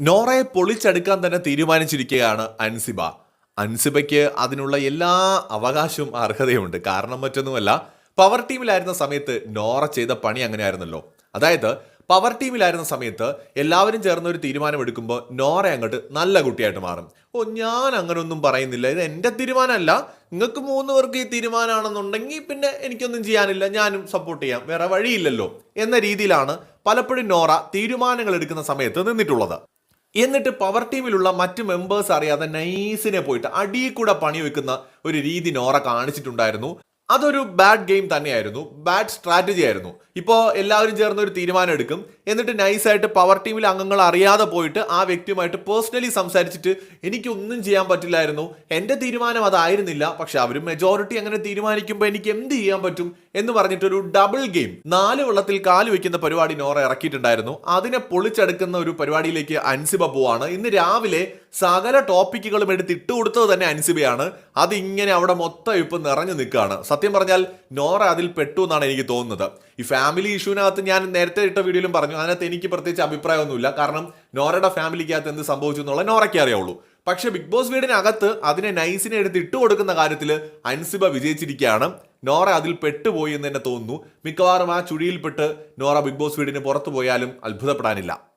നോറയെ പൊളിച്ചെടുക്കാൻ തന്നെ തീരുമാനിച്ചിരിക്കുകയാണ് അൻസിബ. അൻസിബയ്ക്ക് അതിനുള്ള എല്ലാ അവകാശവും അർഹതയുമുണ്ട്. കാരണം മറ്റൊന്നുമല്ല പവർ ടീമിലായിരുന്ന സമയത്ത് നോറ ചെയ്ത പണി അങ്ങനെയായിരുന്നല്ലോ. അതായത് പവർ ടീമിലായിരുന്ന സമയത്ത് എല്ലാവരും ചേർന്ന് ഒരു തീരുമാനം എടുക്കുമ്പോൾ നോറ അങ്ങോട്ട് നല്ല കുട്ടിയായിട്ട് മാറും. ഓ ഞാൻ അങ്ങനെ ഒന്നും പറയുന്നില്ല. ഇത് എന്റെ തീരുമാനമല്ല. നിങ്ങൾക്ക് മൂന്ന് പേർക്ക് ഈ തീരുമാനമാണെന്നുണ്ടെങ്കിൽ പിന്നെ എനിക്കൊന്നും ചെയ്യാനില്ല. ഞാനും സപ്പോർട്ട് ചെയ്യാം. വേറെ വഴിയില്ലല്ലോ. എന്ന രീതിയിലാണ് പലപ്പോഴും നോറ തീരുമാനങ്ങൾ എടുക്കുന്ന സമയത്ത് നിന്നിട്ടുള്ളത്. എന്നിട്ട് പവർ ടീമിലുള്ള മറ്റ് മെമ്പേഴ്സ് അറിയാതെ നൈസിനെ പോയിട്ട് അടിയിൽ കൂടെ പണി വെക്കുന്ന ഒരു രീതി നോറ കാണിച്ചിട്ടുണ്ടായിരുന്നു. അതൊരു ബാഡ് ഗെയിം തന്നെയായിരുന്നു. ബാഡ് സ്ട്രാറ്റജി ആയിരുന്നു. ഇപ്പോൾ എല്ലാവരും ചേർന്ന് ഒരു തീരുമാനം എടുക്കും. എന്നിട്ട് നൈസായിട്ട് പവർ ടീമിൽ അംഗങ്ങൾ അറിയാതെ പോയിട്ട് ആ വ്യക്തിയുമായിട്ട് പേഴ്സണലി സംസാരിച്ചിട്ട് എനിക്കൊന്നും ചെയ്യാൻ പറ്റില്ലായിരുന്നു. എന്റെ തീരുമാനം അതായിരുന്നില്ല. പക്ഷെ അവർ മെജോറിറ്റി അങ്ങനെ തീരുമാനിക്കുമ്പോൾ എനിക്ക് എന്ത് ചെയ്യാൻ പറ്റും എന്ന് പറഞ്ഞിട്ടൊരു ഡബിൾ ഗെയിം നാല് വെള്ളത്തിൽ കാൽ വെക്കുന്ന പരിപാടി നോറ ഇറക്കിയിട്ടുണ്ടായിരുന്നു. അതിനെ പൊളിച്ചെടുക്കുന്ന ഒരു പരിപാടിയിലേക്ക് അൻസിബ പോവാണ്. ഇന്ന് രാവിലെ സകല ടോപ്പിക്കുകളും എടുത്ത് ഇട്ട് കൊടുത്തത് തന്നെ അൻസിബയാണ്. അതിങ്ങനെ അവിടെ മൊത്തം ഇപ്പം നിറഞ്ഞു നിൽക്കുകയാണ് സത്യം പറഞ്ഞാൽ നോറ അതിൽ പെട്ടു എന്നാണ് എനിക്ക് തോന്നുന്നത്. ഈ ഫാമിലി ഇഷ്യൂവിനകത്ത് ഞാൻ നേരത്തെ ഇട്ട വീഡിയോയിലും പറഞ്ഞു അതിനകത്ത് എനിക്ക് പ്രത്യേകിച്ച് അഭിപ്രായമൊന്നുമില്ല. കാരണം നോറയുടെ ഫാമിലിക്കകത്ത് എന്ത് സംഭവിച്ചു എന്നുള്ള നോറയ്ക്ക് അറിയാവുള്ളൂ. പക്ഷേ ബിഗ് ബോസ് വീടിനകത്ത് അതിനെ നൈസിനെ എടുത്ത് ഇട്ട് കൊടുക്കുന്ന കാര്യത്തിൽ അൻസിബ വിജയിച്ചിരിക്കുകയാണ്. നോറ അതിൽ പെട്ടുപോയി എന്ന് തന്നെ തോന്നുന്നു. മിക്കവാറും ആ ചുഴിയിൽപ്പെട്ട് നോറ ബിഗ് ബോസ് വീടിന് പുറത്തു പോയാലും അത്ഭുതപ്പെടാനില്ല.